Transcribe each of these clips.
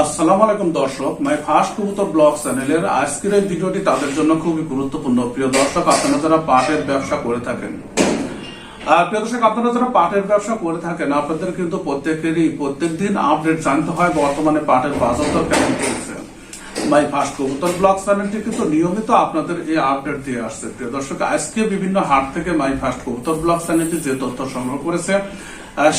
আসসালামু আলাইকুম দর্শক, মাই ফার্স্ট কবুতর ব্লগ চ্যানেলের আজকের এই ভিডিওটি তাদের জন্য খুবই গুরুত্বপূর্ণ। প্রিয় দর্শক, আপনারা যারা পাটের ব্যবসা করে থাকেন প্রিয় দর্শক, আপনারা যারা পাটের ব্যবসা করে থাকেন, আপনাদের কিন্তু প্রত্যেকেরই প্রত্যেক দিন আপডেট জানতে হয় বর্তমানে পাটের বাজার দর কেমন চলছে। মাই ফার্স্ট কবুতর ব্লগ চ্যানেলটি কিন্তু নিয়মিত আপনাদের এই আপডেট দিয়ে আসছে। প্রিয় দর্শক, আজকে বিভিন্ন হাট থেকে মাই ফার্স্ট কবুতর ব্লগ চ্যানেলটি যে তথ্য সংগ্রহ করেছে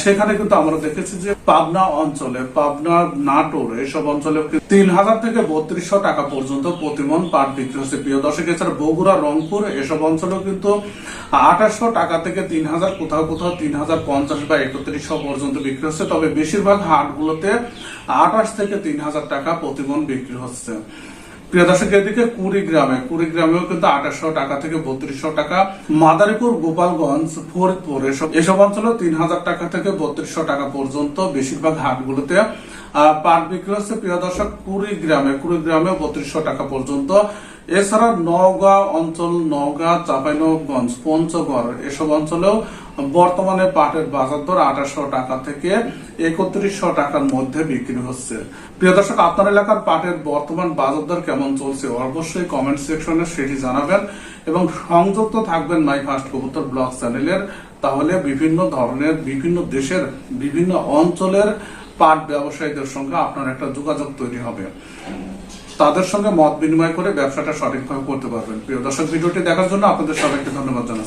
সেখানে কিন্তু আমরা দেখেছি যে পাবনা অঞ্চলে, পাবনা নাটোর, এসব অঞ্চলে তিন হাজার থেকে বত্রিশশো টাকা পর্যন্ত প্রতিমন পাট বিক্রি হচ্ছে। প্রিয় দর্শক, এছাড়া বগুড়া, রংপুর এসব অঞ্চলেও কিন্তু আঠাশশো টাকা থেকে তিন হাজার, কোথাও কোথাও তিন হাজার পঞ্চাশ বা একত্রিশশো পর্যন্ত বিক্রি হচ্ছে। তবে বেশিরভাগ হাটগুলোতে আঠাশ থেকে তিন হাজার টাকা প্রতিমন বিক্রি হচ্ছে। প্রিয় দর্শক, এদিকে কুড়িগ্রামে, কুড়িগ্রামেও কিন্তু আঠাশশো টাকা থেকে বত্রিশশো টাকা, মাদারীপুর, গোপালগঞ্জ, ফরিদপুর, এসব এসব অঞ্চলে তিন হাজার টাকা থেকে বত্রিশশো টাকা পর্যন্ত বেশিরভাগ হাটগুলোতে পাট বিক্রি হচ্ছে। প্রিয় দর্শক, কুড়িগ্রামে কুড়িগ্রামে বত্রিশশো টাকা পর্যন্ত এছাড়া নওগাঁ অঞ্চল, নওগাঁ চাঁপাইনগঞ্জ পঞ্চগড়, এসব অঞ্চলেও বর্তমানে পাটের বাজার দর আঠাশশো টাকা থেকে একত্রিশশো টাকার মধ্যে বিক্রি হচ্ছে। প্রিয় দর্শক, আপনার এলাকার পাটের বর্তমান বাজার দর কেমন চলছে অবশ্যই কমেন্ট সেকশনে সেটি জানাবেন এবং সংযুক্ত থাকবেন মাই ফার্স্ট কবুতর ব্লগ চ্যানেলের। তাহলে বিভিন্ন ধরনের, বিভিন্ন দেশের, বিভিন্ন অঞ্চলের পাট ব্যবসায়ীদের সঙ্গে আপনার একটা যোগাযোগ তৈরি হবে। তাদের সঙ্গে মত বিনিময় করে ব্যবসাটা সঠিকভাবে করতে পারবেন। প্রিয় দর্শক, ভিডিওটি দেখার জন্য আপনাদের সবাইকে ধন্যবাদ জানাচ্ছি।